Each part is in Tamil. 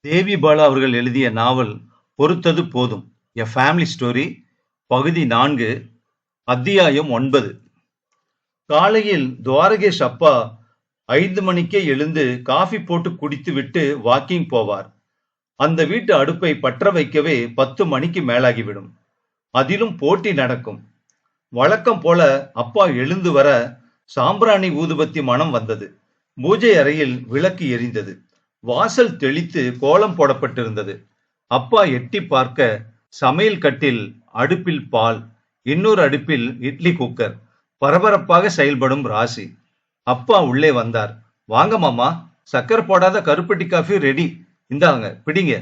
தேவி பாலா அவர்கள் எழுதிய நாவல் பொறுத்தது போதும். எ ஃபேமிலி ஸ்டோரி பகுதி நான்கு அத்தியாயம் ஒன்பது. காலையில் துவாரகேஷ் அப்பா ஐந்து மணிக்கே எழுந்து காஃபி போட்டு குடித்து விட்டு வாக்கிங் போவார். அந்த வீட்டு அடுப்பை பற்ற வைக்கவே பத்து மணிக்கு மேலாகிவிடும். அதிலும் போட்டி நடக்கும். வழக்கம் போல அப்பா எழுந்து வர சாம்பிராணி ஊதுபத்தி மனம் வந்தது. பூஜை அறையில் விளக்கு எரிந்தது. வாசல் தெளித்து கோலம் போடப்பட்டிருந்தது. அப்பா எட்டி பார்க்க சமையல் கட்டில் அடுப்பில் பால் இன்னொரு அடுப்பில் இட்லி குக்கர் பரபரப்பாக செயல்படும் ராசி. அப்பா உள்ளே வந்தார். வாங்க மாமா சக்கரை போடாத கருப்பட்டி காஃபி ரெடி இந்தாங்க பிடிங்க.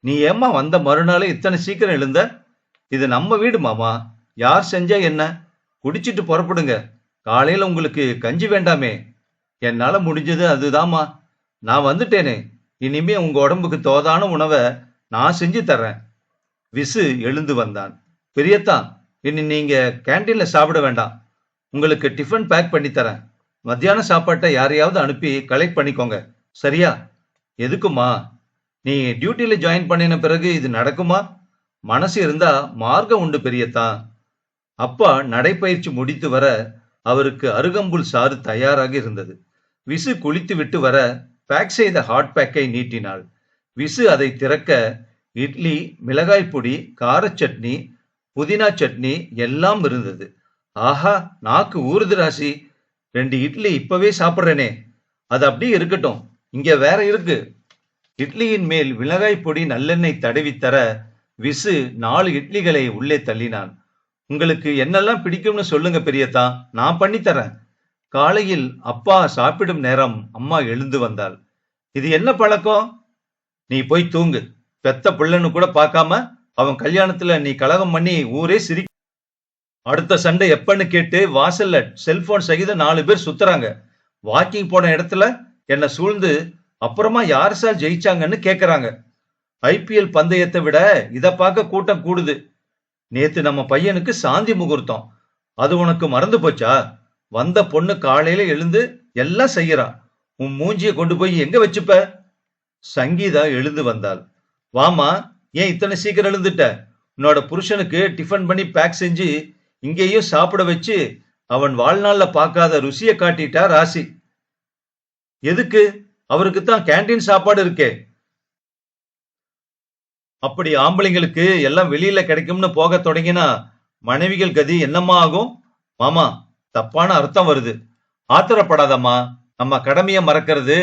நீ ஏம்மா வந்த மறுநாளே இத்தனை சீக்கிரம் எழுந்த? இது நம்ம வீடு மாமா. யார் செஞ்சா என்ன? குடிச்சிட்டு புறப்படுங்க. காலையில உங்களுக்கு கஞ்சி வேண்டாமே. என்னால முடிஞ்சது அதுதாம்மா. நான் வந்துட்டேனே. இனிமே உங்க உடம்புக்கு தோதான உணவை நான் செஞ்சு தர்றேன். விசு எழுந்து வந்தான். பெரியத்தான் இனி நீங்க கேன்டீன்ல சாப்பிட வேண்டாம். உங்களுக்கு டிஃபன் பேக் பண்ணி தரேன். மத்தியான சாப்பாட்டை யாரையாவது அனுப்பி கலெக்ட் பண்ணிக்கோங்க. சரியா? எதுக்குமா நீ டியூட்டியில ஜாயின் பண்ணின பிறகு இது நடக்குமா? மனசு இருந்தா மார்க்கம் உண்டு பெரியத்தான் அப்பா நடைப்பயிற்சி முடித்து வர அவருக்கு அருகம்புல் சாறு தயாராக இருந்தது. விசு குளித்து விட்டு வர பேக் செய்த ஹாட் பேக்கை நீட்டினாள். விசு அதை திறக்க இட்லி மிளகாய் பொடி கார சட்னி புதினா சட்னி எல்லாம் இருந்தது. ஆஹா நாக்கு ஊறுது ராசி. ரெண்டு இட்லி இப்பவே சாப்பிட்றேனே. அது அப்படியே இருக்கட்டும். இங்க வேற இருக்கு. இட்லியின் மேல் மிளகாய் பொடி நல்லெண்ணெய் தடவி தர விசு நாலு இட்லிகளை உள்ளே தள்ளினான். உங்களுக்கு என்னெல்லாம் பிடிக்கும்னு சொல்லுங்க பெரியதா நான் பண்ணி தரேன். காலையில் அப்பா சாப்பிடும் நேரம் அம்மா எழுந்து வந்தாள். இது என்ன பழக்கம்? நீ போய் தூங்கு. பெத்த பிள்ளைன்னு கூட பார்க்காம அவன் கல்யாணத்துல நீ கலகம் பண்ணி ஊரே சிரி அடுத்த சண்டை எப்பன்னு கேட்டு வாசல்ல செல்போன் சகித நாலு பேர் சுத்துறாங்க. வாக்கிங் போன இடத்துல என்னை சூழ்ந்து அப்புறமா யார் சார் ஜெயிச்சாங்கன்னு கேக்குறாங்க. ஐபிஎல் பந்தயத்தை விட இதை பார்க்க கூட்டம் கூடுது. நேத்து நம்ம பையனுக்கு சாந்தி முகூர்த்தம். அது உனக்கு மறந்து போச்சா? வந்த பொண்ணு காலையில எழுந்து எல்லாம் செய்யறா. உன் மூஞ்சிய கொண்டு போய் எங்க வச்சுப்ப? சங்கீதா எழுந்து வந்தாள். வாமா ஏன் இத்தனை சீக்கிரம் எழுந்துட்ட? உன்னோட புருஷனுக்கு டிஃபன் பண்ணி பேக் செஞ்சு இங்கேயும் சாப்பிட வச்சு அவன் வாழ்நாள்ல பார்க்காத ருசிய காட்டிட்டா ராசி. எதுக்கு? அவருக்கு தான் கேண்டீன் சாப்பாடு இருக்கே. அப்படி ஆம்பளைங்களுக்கு எல்லாம் வெளியில கிடைக்கும்னு போக தொடங்கினா மனைவிகள் கதி என்னம்மா ஆகும்? மாமா தப்பான அர்த்தம் வருது. ஆத்திரப்படாதம்மா. நம்ம கடமையை மறக்கிறது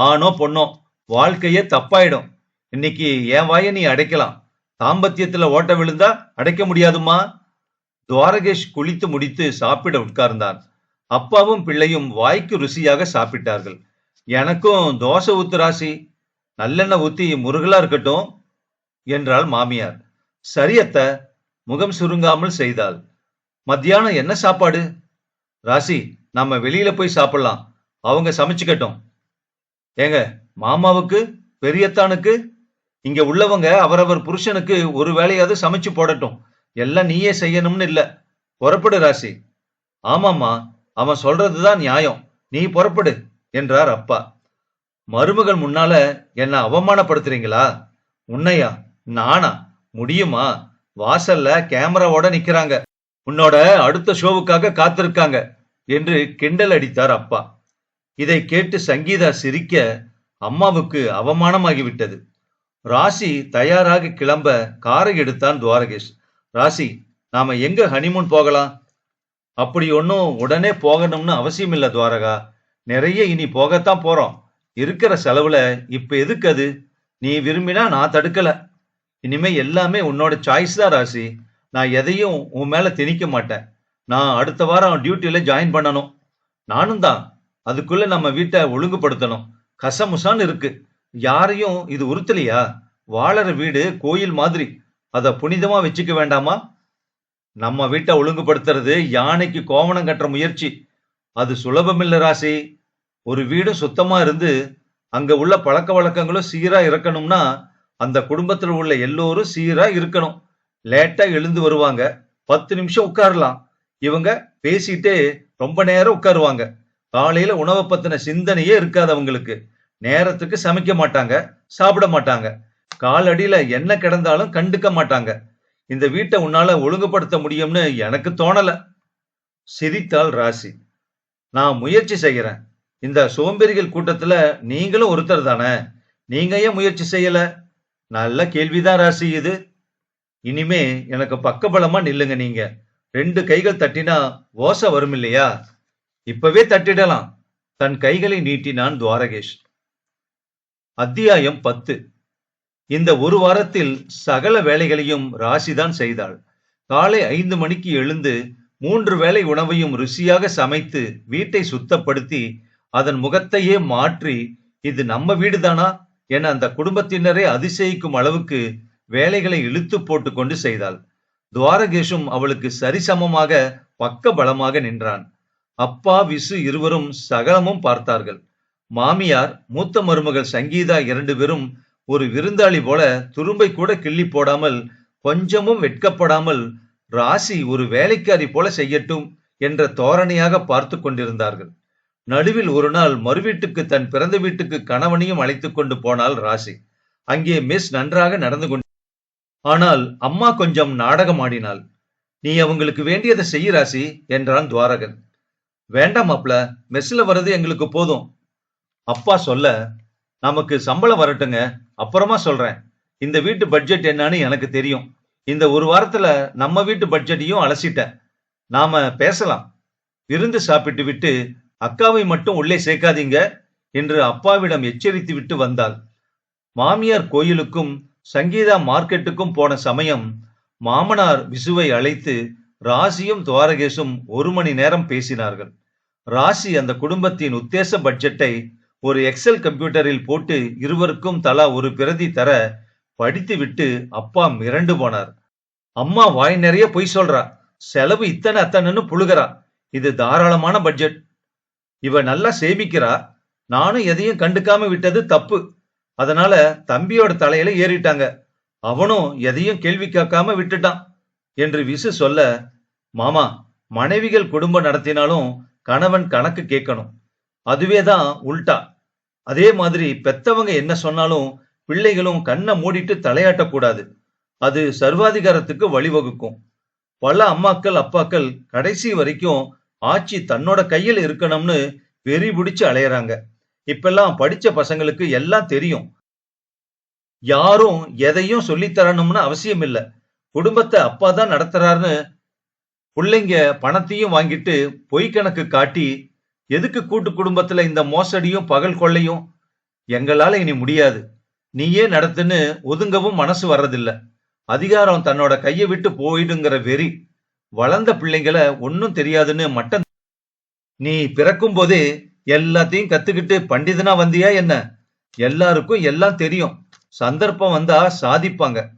ஆணோ பொண்ணோ. வாழ்க்கையே தப்பாயிடும். இன்னைக்கு என் வாய நீ அடைக்கலாம். தாம்பத்தியத்துல ஓட்ட விழுந்தா அடைக்க முடியாதும்மா. துவாரகேஷ் குளித்து முடித்து சாப்பிட உட்கார்ந்தான் அப்பாவும் பிள்ளையும் வாய்க்கு ருசியாக சாப்பிட்டார்கள். எனக்கும் தோசை ஊத்து ராசி. நல்லெண்ணெய் ஊத்தி முருகலா இருக்கட்டும் என்றாள் மாமியார். சரியத்த முகம் சுருங்காமல் செய்தாள். மத்தியானம் என்ன சாப்பாடு? ராசி நம்ம வெளியில போய் சாப்பிடலாம். அவங்க சமைச்சுக்கட்டும். ஏங்க மாமாவுக்கு பெரியத்தானுக்கு இங்க உள்ளவங்க அவரவர் புருஷனுக்கு ஒரு வேலையாவது சமைச்சு போடட்டும். எல்லாம் நீயே செய்யணும்னு இல்ல. புறப்படு ராசி. ஆமாம்மா அவன் சொல்றதுதான் நியாயம். நீ புறப்படு என்றார் அப்பா. மருமகள் முன்னால என்ன அவமானப்படுத்துறீங்களா? உன்னையா? நானா? முடியுமா? வாசல்ல கேமராவோட நிக்கிறாங்க. உன்னோட அடுத்த ஷோவுக்காக காத்திருக்காங்க என்று கிண்டல் அடித்தார் அப்பா. இதை கேட்டு சங்கீதா சிரிக்க அம்மாவுக்கு அவமானமாகிவிட்டது. ராசி தயாராக கிளம்ப காரை எடுத்தான் துவாரகேஷ். ராசி நாம எங்க ஹனிமூன் போகலாம்? அப்படி ஒன்னும் உடனே போகணும்னு அவசியம் இல்லை துவாரகா. நிறைய இனி போகத்தான் போறோம். இருக்கிற செலவுல இப்ப எதுக்கு அது? நீ விரும்பினா நான் தடுக்கல. இனிமே எல்லாமே உன்னோட சாய்ஸ் தான் ராசி. நான் எதையும் உன் மேல திணிக்க மாட்டேன். நான் அடுத்த வாரம் டியூட்டியில ஜாயின் பண்ணணும். நானும் தான். அதுக்குள்ள நம்ம வீட்டை ஒழுங்குபடுத்தணும். கசமுசான்னு இருக்கு. யாரையும் இது உறுத்தலையா? வாழற வீடு கோயில் மாதிரி. அத புனிதமா வச்சுக்க வேண்டாமா? நம்ம வீட்டை ஒழுங்குபடுத்துறது யானைக்கு கோவணம் கட்டுற முயற்சி. அது சுலபமில்ல ராசி. ஒரு வீடும் சுத்தமா இருந்து அங்க உள்ள பழக்க வழக்கங்களும் சீரா இருக்கணும்னா அந்த குடும்பத்தில் உள்ள எல்லோரும் சீரா இருக்கணும். லேட்டா எழுந்து வருவாங்க. பத்து நிமிஷம் உட்காரலாம். இவங்க பேசிட்டே ரொம்ப நேரம் உட்காருவாங்க. காலையில உணவை பத்தின சிந்தனையே இருக்காது அவங்களுக்கு. நேரத்துக்கு சமைக்க மாட்டாங்க சாப்பிட மாட்டாங்க. காலடியில என்ன கிடந்தாலும் கண்டுக்க மாட்டாங்க. இந்த வீட்டை உன்னால ஒழுங்குபடுத்த முடியும்னு எனக்கு தோணல. சிரித்தாள் ராசி. நான் முயற்சி செய்யறேன். இந்த சோம்பேறிகள் கூட்டத்துல நீங்களும் ஒருத்தர் தானே? நீங்க ஏன் முயற்சி செய்யல? நல்ல கேள்விதான் ராசி இது. இனிமே எனக்கு பக்கபலமா நில்லுங்க நீங்க. ரெண்டு கைகள் தட்டினா ஓசை வரும் இல்லையா இப்பவே தட்டிடலாம். தன் கைகளை நீட்டினான் துவாரகேஷ். அத்தியாயம் பத்து. இந்த ஒரு வாரத்தில் சகல வேலைகளையும் ராசிதான் செய்தாள். காலை ஐந்து மணிக்கு எழுந்து மூன்று வேளை உணவையும் ருசியாக சமைத்து வீட்டை சுத்தப்படுத்தி அதன் முகத்தையே மாற்றி இது நம்ம வீடுதானா? என அந்த குடும்பத்தினரை அதிசயிக்கும் அளவுக்கு வேலைகளை இழுத்து போட்டு கொண்டு செய்தாள். துவாரகேஷும் அவளுக்கு சரிசமமாக பக்க பலமாக நின்றான். அப்பா விசு இருவரும் சகலமும் பார்த்தார்கள். மாமியார் மூத்த மருமகள் சங்கீதா இரண்டு பேரும் ஒரு விருந்தாளி போல துரும்பை கூட கிள்ளி போடாமல் கொஞ்சமும் வெட்கப்படாமல் ராசி ஒரு வேலைக்காரி போல செய்யட்டும் என்ற தோரணையாக பார்த்து கொண்டிருந்தார்கள். நடுவில் ஒரு நாள் மறுவீட்டுக்கு தன் பிறந்த வீட்டுக்கு கணவனையும் அழைத்துக் கொண்டு போனாள் ராசி. அங்கே மிஸ் நன்றாக நடந்து கொண்டு ஆனால் அம்மா கொஞ்சம் நாடகமாடினாள். நீ அவங்களுக்கு வேண்டியதை செய் என்றான் துவாரகன். வேண்டாம் மாப்ள மெஸ்ல வர்றது எங்களுக்கு போதும். அப்பா சொல்ல நமக்கு சம்பளம் வரட்டுங்க அப்புறமா சொல்றேன். இந்த வீட்டு பட்ஜெட் என்னன்னு எனக்கு தெரியும். இந்த ஒரு வாரத்துல நம்ம வீட்டு பட்ஜெட்டையும் அலசிட்டேன் நாம பேசலாம். விருந்து சாப்பிட்டு விட்டு அக்காவை மட்டும் உள்ளே சேர்க்காதீங்க என்று அப்பாவிடம் எச்சரித்து விட்டு வந்தாள். மாமியார் கோயிலுக்கும் சங்கீதா மார்க்கெட்டுக்கும் போன சமயம் மாமனார் விசுவை அழைத்து ராசியும் துவாரகேசும் ஒரு மணி நேரம் பேசினார்கள். ராசி அந்த குடும்பத்தின் உத்தேச பட்ஜெட்டை ஒரு எக்ஸல் கம்ப்யூட்டரில் போட்டு இருவருக்கும் தலா ஒரு பிரதி தர படித்துவிட்டு அப்பா மிரண்டு போனார். அம்மா வாய் நிறைய பொய் சொல்றா. செலவு இத்தனை அத்தனைன்னு புழுகிறா. இது தாராளமான பட்ஜெட். இவ நல்லா சேமிக்கிறா. நானும் எதையும் கண்டுக்காம விட்டது தப்பு. அதனால தம்பியோட தலையில ஏறிட்டாங்க. அவனும் எதையும் கேள்வி கேட்காம விட்டுட்டான் என்று விசு சொல்ல மாமா மனைவிகள் குடும்பம் நடத்தினாலும் கணவன் கணக்கு கேட்கணும். அதுவே தான் உல்டா. அதே மாதிரி பெத்தவங்க என்ன சொன்னாலும் பிள்ளைகளும் கண்ணை மூடிட்டு தலையாட்டக்கூடாது அது சர்வாதிகாரத்துக்கு வழிவகுக்கும். பல அம்மாக்கள் அப்பாக்கள் கடைசி வரைக்கும் ஆட்சி தன்னோட கையில் இருக்கணும்னு வெறி பிடிச்சு அலையறாங்க. இப்பெல்லாம் படிச்ச பசங்களுக்கு எல்லாம் தெரியும். யாரும் எதையும் சொல்லித்தரணும்னு அவசியம் இல்ல. குடும்பத்தை அப்பா தான் நடத்துறாருன்னு பிள்ளைங்க பணத்தையும் வாங்கிட்டு பொய் கணக்கு காட்டி எதுக்கு கூட்டு குடும்பத்துல இந்த மோசடியும் பகல் கொள்ளையும்? எங்களால இனி முடியாது. நீயே நடத்துன்னு ஒதுங்கவும் மனசு வர்றதில்ல. அதிகாரம் தன்னோட கையை விட்டு போயிடுங்கிற வெறி. வளர்ந்த பிள்ளைங்களை ஒன்னும் தெரியாதுன்னு மட்டும் நீ பிறக்கும் போதே எல்லாத்தையும் கத்துக்கிட்டு பண்டிதனா வந்தியா என்ன? எல்லாருக்கும் எல்லாம் தெரியும். சந்தர்ப்பம் வந்தா சாதிப்பாங்க.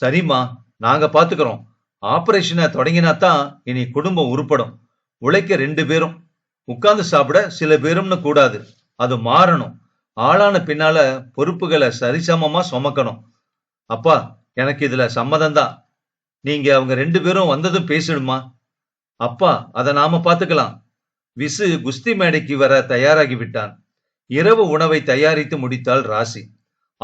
சரிம்மா நாங்க பாத்துக்கிறோம். ஆபரேஷனை தொடங்கினா தான் இனி குடும்பம் உருப்படும். உழைக்க ரெண்டு பேரும். உட்கார்ந்து சாப்பிட சில பேரும்னு கூடாது. அது மாறணும். ஆளான பின்னால பொறுப்புகளை சரிசமமா சுமக்கணும். அப்பா எனக்கு இதுல சம்மதம் தான் நீங்க அவங்க ரெண்டு பேரும் வந்ததும் பேசிடுமா அப்பா அதை நாம பாத்துக்கலாம். விசு குஸ்தி மேடைக்கு வர தயாராகி விட்டான். இரவு உணவை தயாரித்து முடித்தாள் ராசி.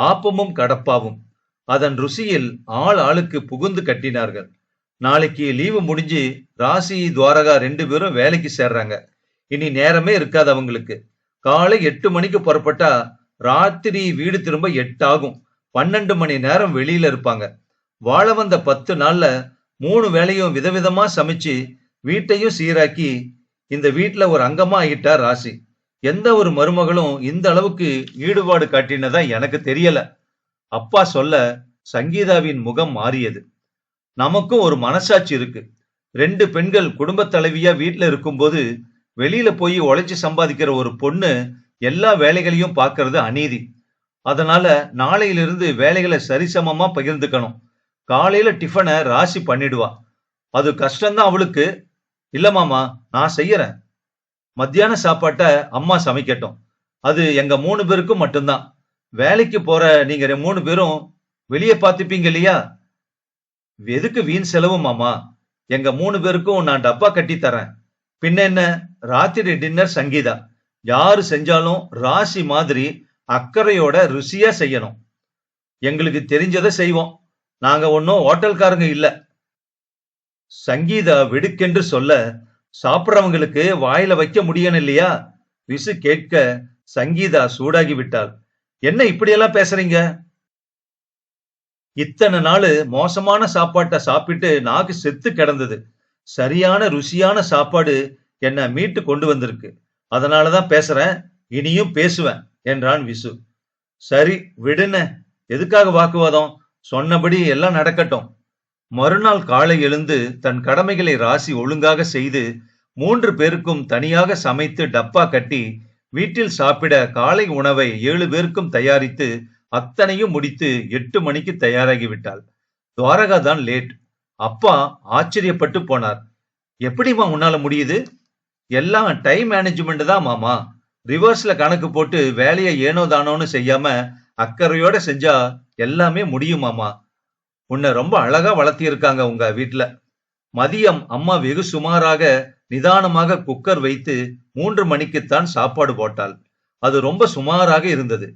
ஆப்பமும் கடப்பாவும். அதன் ருசியில் ஆள் ஆளுக்கு புகுந்து கட்டினார்கள். நாளைக்கு லீவு முடிஞ்சு ராசி துவாரகா ரெண்டு பேரும் வேலைக்கு சேர்றாங்க. இனி நேரமே இருக்காது அவங்களுக்கு. காலை எட்டு மணிக்கு புறப்பட்டா ராத்திரி வீடு திரும்ப எட்டாகும். பன்னெண்டு மணி நேரம் வெளியில இருப்பாங்க. வாழ வந்த பத்து நாள்ல மூணு வேலையும் விதவிதமா சமைச்சு வீட்டையும் சீராக்கி இந்த வீட்டில் ஒரு அங்கமா ஆகிட்டா ராசி. எந்த ஒரு மருமகளும் இந்த அளவுக்கு ஈடுபாடு காட்டினதா எனக்கு தெரியல. அப்பா சொல்ல சங்கீதாவின் முகம் மாறியது. நமக்கும் ஒரு மனசாட்சி இருக்கு. ரெண்டு பெண்கள் குடும்ப தலைவியா வீட்டுல இருக்கும்போது வெளியில போய் உழைச்சி சம்பாதிக்கிற ஒரு பொண்ணு எல்லா வேலைகளையும் பார்க்கறது அநீதி. அதனால நாளையிலிருந்து வேலைகளை சரிசமமா பகிர்ந்துக்கணும். காலையில டிஃபனை ராசி பண்ணிடுவா. அது கஷ்டம்தான் அவளுக்கு. இல்ல மாமா நான் செய்யறேன். மத்தியான சாப்பாட்டை அம்மா சமைக்கட்டும் அது எங்க மூணு பேருக்கும் மட்டும்தான். வேலைக்கு போற நீங்க ரெ- மூணு பேரும் வெளியே பார்த்துப்பீங்க இல்லையா? எதுக்கு வீண் செலவு மாமா? எங்க மூணு பேருக்கும் நான் டப்பா கட்டி தரேன். பின்ன என்ன? ராத்திரி டின்னர் சங்கீதா. யாரு செஞ்சாலும் ராசி மாதிரி அக்கறையோட ருசியா செய்யணும். எங்களுக்கு தெரிஞ்சதை செய்வோம். நாங்க ஒன்னும் ஹோட்டல்காரங்க இல்லை. சங்கீதா வெடுக்கென்று சொல்ல சாப்பிடுறவங்களுக்கு வாயில வைக்க முடியணும் இல்லையா விசு கேட்க சங்கீதா சூடாகி விட்டாள் என்ன இப்படியெல்லாம் பேசுறீங்க? இத்தனை நாள் மோசமான சாப்பாட்டை சாப்பிட்டு நாக்கு செத்து கிடந்தது. சரியான ருசியான சாப்பாடு என்ன மீட்டு கொண்டு வந்திருக்கு. அதனாலதான் பேசுறேன். இனியும் பேசுவேன் என்றான் விசு. சரி விடுன எதுக்காக வாக்குவாதம்? சொன்னபடி எல்லாம் நடக்கட்டும். மறுநாள் காலை எழுந்து தன் கடமைகளை ராசி ஒழுங்காக செய்து மூன்று பேருக்கும் தனியாக சமைத்து டப்பா கட்டி வீட்டில் சாப்பிட காலை உணவை ஏழு பேருக்கும் தயாரித்து அத்தனையும் முடித்து எட்டு மணிக்கு தயாராகி விட்டாள் துவாரகா தான் லேட். அப்பா ஆச்சரியப்பட்டு போனார். எப்படிம்மா உன்னால முடியுது? எல்லாம் டைம் மேனேஜ்மெண்ட் தான் மாமா. ரிவர்ஸ்ல கணக்கு போட்டு வேலையை ஏனோ தானோன்னு செய்யாம அக்கறையோட செஞ்சா எல்லாமே முடியும் மாமா. உன்னை ரொம்ப அழகா வளர்த்தியிருக்காங்க உங்க வீட்டுல மதியம் அம்மா வெகு சுமாராக நிதானமாக குக்கர் வைத்து மூன்று மணிக்குத்தான் சாப்பாடு போட்டாள். அது ரொம்ப சுமாராக இருந்தது.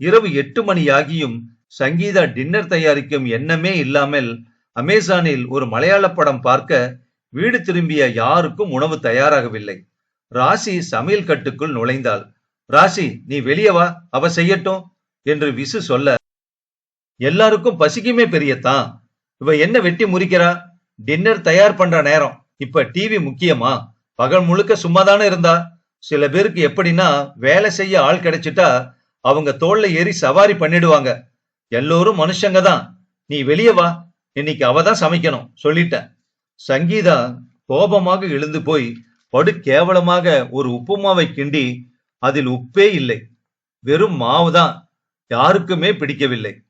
இரவு எட்டு மணியாகியும் சங்கீதா டின்னர் தயாரிக்கும் எண்ணமே இல்லாமல் அமேசானில் ஒரு மலையாள படம் பார்க்க வீடு திரும்பிய யாருக்கும் உணவு தயாராகவில்லை. ராசி சமையல் கட்டுக்குள் நுழைந்தாள். ராசி நீ வெளியே வா அவ செய்யட்டும் என்று விசு சொல்ல எல்லாருக்கும் பசிக்குமே பெரியத்தான். இவ என்ன வெட்டி முறிக்கிறா? டின்னர் தயார் பண்ற நேரம். இப்ப டிவி முக்கியமா? பகல் முழுக்க சும்மாதானே இருந்தா? சில பேருக்கு எப்படின்னா வேலை செய்ய ஆள் கிடைச்சிட்டா அவங்க தோல்ல ஏறி சவாரி பண்ணிடுவாங்க. எல்லோரும் மனுஷங்க தான். நீ வெளியே வா. இன்னைக்கு அவ தான் சமைக்கணும். சொல்லிட்டேன். சங்கீதா கோபமாக எழுந்து போய் படு கேவலமாக ஒரு உப்புமாவை கிண்டி அதில் உப்பே இல்லை. வெறும் மாவுதான். யாருக்குமே பிடிக்கவில்லை.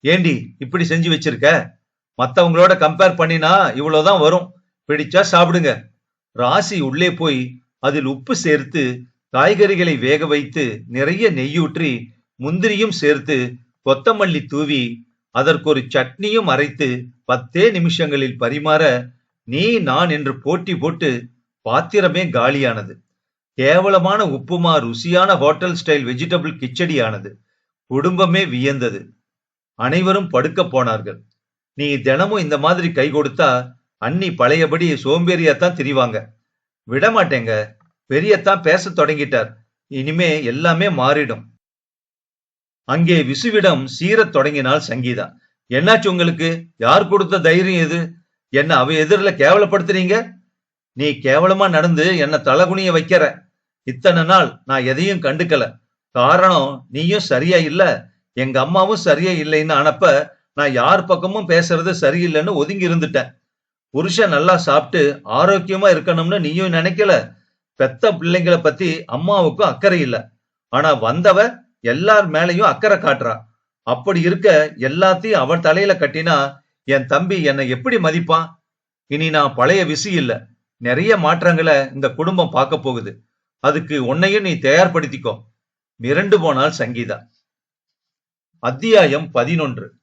ஏண்டி இப்படி செஞ்சு வச்சிருக்க? மத்தவங்களோட கம்பேர் பண்ணினா இவ்வளவுதான் வரும். பிடிச்சா சாப்பிடுங்க. ராசி உள்ளே போய் அதில் உப்பு சேர்த்து காய்கறிகளை வேக வைத்து நிறைய நெய்யூற்றி முந்திரியும் சேர்த்து கொத்தமல்லி தூவி அதற்கு ஒரு சட்னியும் அரைத்து பத்தே நிமிஷங்களில் பரிமாற நீ நான் என்று போட்டி போட்டு பாத்திரமே காலியானது. கேவலமான உப்புமா ருசியான ஹோட்டல் ஸ்டைல் வெஜிடபிள் கிச்சடியானது. குடும்பமே வியந்தது. அனைவரும் படுக்க போனார்கள். நீ தினமும் இந்த மாதிரி கை கொடுத்தா அண்ணி பழையபடி சோம்பேறியாத்தான் திரிவாங்க. விட மாட்டேங்க பெரியத்தான் பேச தொடங்கிட்டார். இனிமே எல்லாமே மாறிடும். அங்கே விசுவிடம் சீரத் தொடங்கினாள் சங்கீதா. என்னாச்சு உங்களுக்கு? யார் கொடுத்த தைரியம் இது? என்ன அவ எதிரில் கேவலப்படுத்துறீங்க? நீ கேவலமா நடந்து என்ன தலகுனிய வைக்கிற? இத்தனை நாள் நான் எதையும் கண்டுக்கல. காரணம் நீயும் சரியா இல்ல. எங்க அம்மாவும் சரியே இல்லைன்னு அனுப்ப நான் யார் பக்கமும் பேசுறது சரியில்லைன்னு ஒதுங்கி இருந்துட்டேன். புருஷன் நல்லா சாப்பிட்டு ஆரோக்கியமா இருக்கணும்னு நீயும் நினைக்கல. பெத்த பிள்ளைங்களை பத்தி அம்மாவுக்கும் அக்கறை இல்ல. ஆனா வந்தவ எல்லார் மேலயும் அக்கறை காட்டுறா. அப்படி இருக்க எல்லாத்தையும் அவன் தலையில கட்டினா என் தம்பி என்னை எப்படி மதிப்பான்? இனி நான் பழைய விசி இல்ல. நிறைய மாற்றங்களை இந்த குடும்பம் பார்க்க போகுது. அதுக்கு உன்னையும் நீ தயார்படுத்திக்கோ. மிரண்டு போனால் சங்கீதா. அத்தியாயம் பதினொன்று.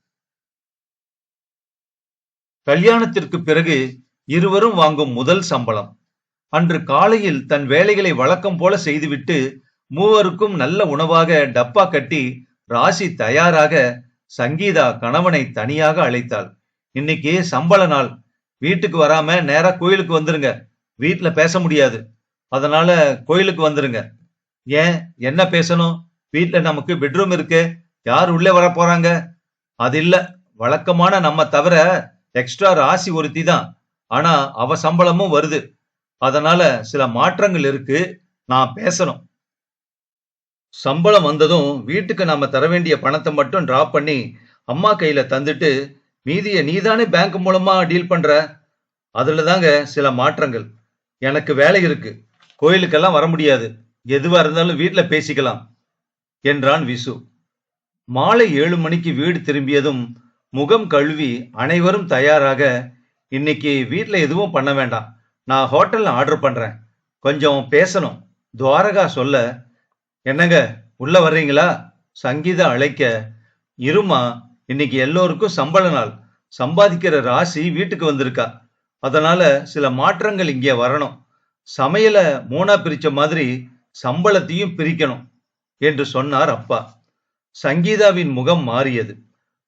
கல்யாணத்திற்கு பிறகு இருவரும் வாங்கும் முதல் சம்பளம். அன்று காலையில் தன் வேலைகளை வழக்கம் போல செய்துவிட்டு மூவருக்கும் நல்ல உணவாக டப்பா கட்டி ராசி தயாராக சங்கீதா கணவனை தனியாக அழைத்தாள். இன்னைக்கு சம்பள நாள். வீட்டுக்கு வராம நேரா கோயிலுக்கு வந்துருங்க. வீட்டுல பேச முடியாது. அதனால கோயிலுக்கு வந்துருங்க. ஏன்? என்ன பேசணும்? வீட்டுல நமக்கு பெட்ரூம் இருக்கு. யார் உள்ளே வர போறாங்க அது இல்ல. வழக்கமான நம்ம தவிர எக்ஸ்ட்ரா ராசி ஒருத்தி தான். ஆனா அவ சம்பளமும் வருது. அதனால சில மாற்றங்கள் இருக்கு. நான் பேசணும். சம்பளம் வந்ததும் வீட்டுக்கு நாம தர வேண்டிய பணத்தை மட்டும் டிராப் பண்ணி அம்மா கையில தந்துட்டு மீதியை நீதானே பேங்க் மூலமா டீல் பண்ற? அதுல தாங்க சில மாற்றங்கள். எனக்கு வேலை இருக்கு. கோயிலுக்கெல்லாம் வர முடியாது. எதுவா இருந்தாலும் வீட்டுல பேசிக்கலாம். என்றான் விசு. மாலை ஏழு மணிக்கு வீடு திரும்பியதும் முகம் கழுவி அனைவரும் தயாராக இன்னைக்கு வீட்ல எதுவும் பண்ண வேண்டாம். நான் ஹோட்டல்ல ஆர்டர் பண்றேன். கொஞ்சம் பேசணும். துவாரகா சொல்ல என்னங்க உள்ள வர்றீங்களா? சங்கீதா அழைக்க இருமா இன்னைக்கு எல்லோருக்கும் சம்பள நாள். சம்பாதிக்கிற ராசி வீட்டுக்கு வந்திருக்கா. அதனால சில மாற்றங்கள் இங்கே வரணும். சமையல மூணா பிரிச்ச மாதிரி சம்பளத்தையும் பிரிக்கணும் என்று சொன்னார் அப்பா. சங்கீதாவின் முகம் மாறியது.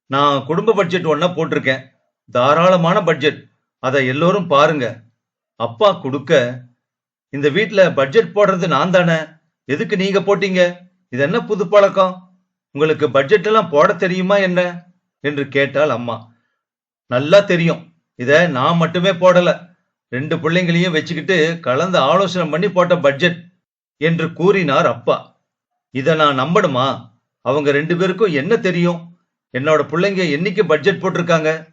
நான் குடும்ப பட்ஜெட் ஒன்னா போட்டிருக்கேன். தாராளமான பட்ஜெட் அதை எல்லோரும் பாருங்க. அப்பா கொடுக்க இந்த வீட்ல பட்ஜெட் போடுறது நான் தானே? எதுக்கு நீங்க போட்டீங்க? இது என்ன புது பழக்கம்? உங்களுக்கு பட்ஜெட் எல்லாம் போட தெரியுமா என்ன? என்று கேட்டாள் அம்மா. நல்லா தெரியும். இத நான் மட்டுமே போடல. ரெண்டு பிள்ளைங்களையும் வச்சுக்கிட்டு கலந்து ஆலோசனை பண்ணி போட்ட பட்ஜெட் என்று கூறினார் அப்பா. இத நான் நம்பணுமா? அவங்க ரெண்டு பேருக்கும் என்ன தெரியும்? என்னோட பிள்ளைங்க என்னைக்கு பட்ஜெட் போட்டிருக்காங்க?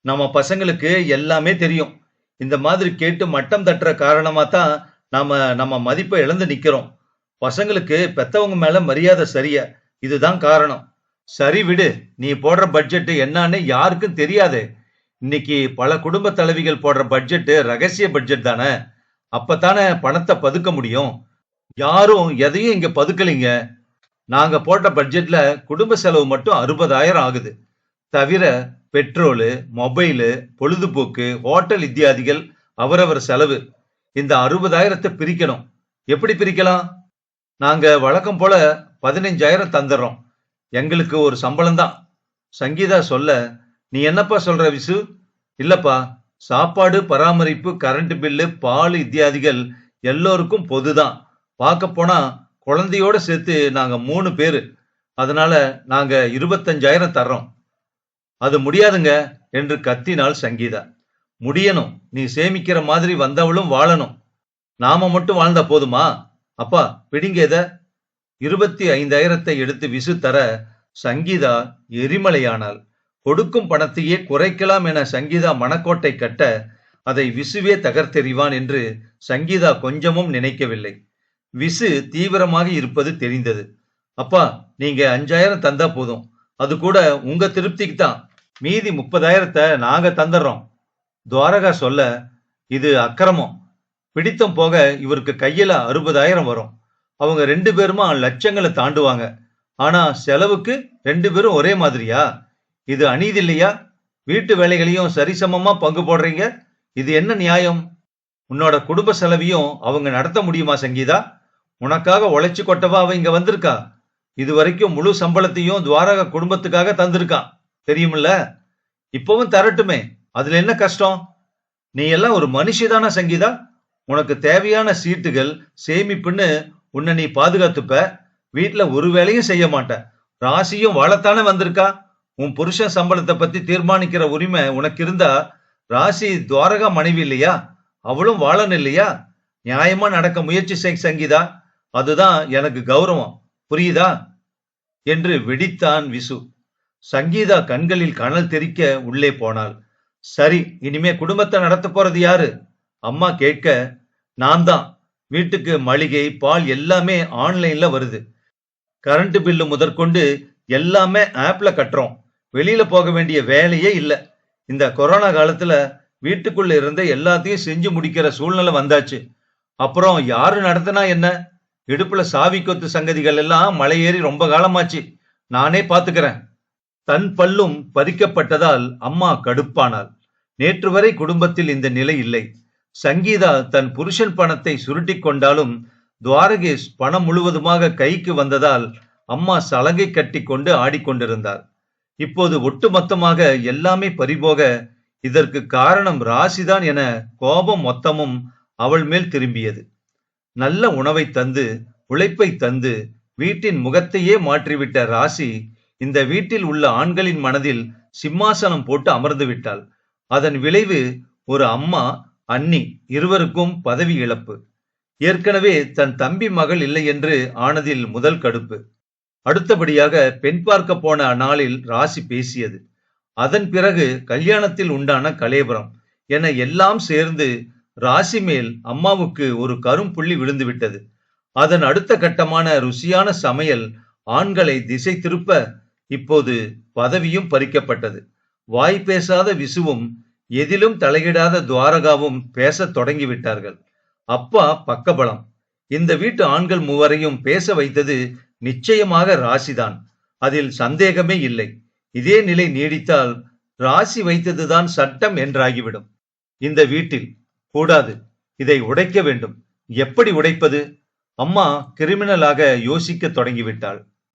நம்ம பசங்களுக்கு எல்லாமே தெரியும். இந்த மாதிரி கேட்டு மட்டம் தட்டுற காரணமா தான் நாம நம்ம மதிப்பை இழந்து நிக்கிறோம். பசங்களுக்கு பெத்தவங்க மேல மரியாதை சரியா? இதுதான் காரணம். சரி விடு நீ போடுற பட்ஜெட்டு என்னன்னு யாருக்கும் தெரியாது. இன்னைக்கு பல குடும்ப தலைவிகள் போடுற பட்ஜெட்டு ரகசிய பட்ஜெட் தானே? அப்பத்தானே பணத்தை பதுக்க முடியும்? யாரும் எதையும் இங்க பதுக்கலைங்க. நாங்க போட்ட பட்ஜெட்ல குடும்ப செலவு மட்டும் அறுபதாயிரம் ஆகுது. தவிர பெட்ரோலு மொபைலு பொழுதுபோக்கு ஹோட்டல் இத்தியாதிகள் அவரவர் செலவு. இந்த அறுபதாயிரத்தை பிரிக்கணும். எப்படி பிரிக்கலாம்? நாங்க வழக்கம் போல பதினஞ்சாயிரம் தந்துடுறோம் எங்களுக்கு ஒரு சம்பளம் தான் சங்கீதா சொல்ல நீ என்னப்பா சொல்ற விசு? இல்லப்பா சாப்பாடு பராமரிப்பு கரண்ட் பில்லு பால் இத்தியாதிகள் எல்லோருக்கும் பொதுதான். பார்க்க போனா குழந்தையோட சேர்த்து நாங்கள் மூணு பேர். அதனால நாங்கள் இருபத்தஞ்சாயிரம் தர்றோம். அது முடியாதுங்க என்று கத்தினாள் சங்கீதா. முடியணும். நீ சேமிக்கிற மாதிரி வந்தவளும் வாழணும். நாம மட்டும் வாழ்ந்தா போதுமா? அப்பா பிடிங்க இத. இருபத்தி ஐந்தாயிரத்தை எடுத்து விசு தர சங்கீதா எரிமலையானாள். கொடுக்கும் பணத்தையே குறைக்கலாம் என சங்கீதா மனக்கோட்டை கட்ட அதை விசுவே தகர்த்தெறிவான் என்று சங்கீதா கொஞ்சமும் நினைக்கவில்லை. விசு தீவிரமாக இருப்பது தெரிந்தது. அப்பா நீங்க அஞ்சாயிரம் தந்தா போதும். அது கூட உங்க திருப்திக்கு தான். மீதி முப்பதாயிரத்தை நாங்க தந்துடுறோம் துவாரகா சொல்ல இது அக்கிரமம். பிடித்தம் போக இவருக்கு கையில அறுபதாயிரம் வரும். அவங்க ரெண்டு பேருமா லட்சங்களை தாண்டுவாங்க. ஆனா செலவுக்கு ரெண்டு பேரும் ஒரே மாதிரியா? இது அநீதி இல்லையா? வீட்டு வேலைகளையும் சரிசமமா பங்கு போடுறீங்க. இது என்ன நியாயம்? உன்னோட குடும்ப செலவையும் அவங்க நடத்த முடியுமா சங்கீதா? உனக்காக உழைச்சி கொட்டவா அவ இங்க வந்திருக்கா? இது வரைக்கும் முழு சம்பளத்தையும் துவாரக குடும்பத்துக்காக தந்திருக்கான் தெரியுமில்ல? இப்பவும் தரட்டுமே. அதுல என்ன கஷ்டம்? நீ எல்லாம் ஒரு மனுஷிதான சங்கீதா? உனக்கு தேவையான சீட்டுகள் சேமிப்புன்னு உன்னை நீ பாதுகாத்துப்ப. வீட்டுல ஒரு வேலையும் செய்ய மாட்ட. ராசியும் வாழத்தானே வந்திருக்கா? உன் புருஷன் சம்பளத்தை பத்தி தீர்மானிக்கிற உரிமை உனக்கு இருந்தா ராசி துவாரகா மனைவி இல்லையா? அவளும் வாழன் இல்லையா? நியாயமா நடக்க முயற்சி செய் சங்கீதா. அதுதான் எனக்கு கௌரவம். புரியுதா? என்று வெடித்தான் விசு. சங்கீதா கண்களில் கனல் தெறிக்க உள்ளே போனாள். சரி இனிமே குடும்பத்தை நடத்த போறது யாரு? அம்மா கேட்க நான் தான். வீட்டுக்கு மளிகை பால் எல்லாமே ஆன்லைன்ல வருது. கரண்ட் பில்லு முதற்கொண்டு எல்லாமே ஆப்ல கட்டுறோம். வெளியில போக வேண்டிய வேலையே இல்லை. இந்த கொரோனா காலத்துல வீட்டுக்குள்ள இருந்த எல்லாத்தையும் செஞ்சு முடிக்கிற சூழ்நிலை வந்தாச்சு. அப்புறம் யாரு நடத்தினா என்ன? இடுப்புல சாவி கொத்து சங்கதிகள் எல்லாம் மலையேறி ரொம்ப காலமாச்சு. நானே பாத்துக்கிறேன். தன் பல்லும் பதிக்கப்பட்டதால் அம்மா கடுப்பானாள். நேற்று வரை குடும்பத்தில் இந்த நிலை இல்லை. சங்கீதா தன் புருஷன் பணத்தை சுருட்டி கொண்டாலும் துவாரகேஷ் பணம் முழுவதுமாக கைக்கு வந்ததால் அம்மா சலங்கை கட்டி கொண்டு ஆடிக்கொண்டிருந்தார் இப்போது ஒட்டுமொத்தமாக எல்லாமே பறிபோக இதற்கு காரணம் ராசிதான் என கோபம் மொத்தமும் அவள் மேல் திரும்பியது. நல்ல உணவை தந்து உழைப்பை தந்து வீட்டின் முகத்தையே மாற்றிவிட்ட ராசி இந்த வீட்டில் உள்ள ஆண்களின் மனதில் சிம்மாசனம் போட்டு அமர்ந்து விட்டாள். அதன் விளைவு ஒரு அம்மா அண்ணி இருவருக்கும் பதவி இழப்பு. ஏற்கனவே தன் தம்பி மகள் இல்லை என்று ஆனதில் முதல் கடுப்பு. அடுத்தபடியாக பெண் பார்க்க போன நாளில் ராசி பேசியது. அதன் பிறகு கல்யாணத்தில் உண்டான கலேபரம் என எல்லாம் சேர்ந்து ராசி மேல் அம்மாவுக்கு ஒரு கரும்புள்ளி விழுந்து விட்டது. அதன் அடுத்த கட்டமான ருசியான சமையல் ஆண்களை திசை திருப்ப இப்போது பதவியும் பறிக்கப்பட்டது. வாய் பேசாத விசுவும் எதிலும் தலையிடாத துவாரகாவும் பேசத் தொடங்கிவிட்டார்கள் அப்பா பக்கபலம். இந்த வீட்டு ஆண்கள் மூவரையும் பேச வைத்தது நிச்சயமாக ராசிதான். அதில் சந்தேகமே இல்லை. இதே நிலை நீடித்தால் ராசி வைத்ததுதான் சட்டம் என்றாகிவிடும். இந்த வீட்டில் கூடாது. இதை உடைக்க வேண்டும். எப்படி உடைப்பது? அம்மா கிரிமினலாக யோசிக்க தொடங்கிவிட்டாள்.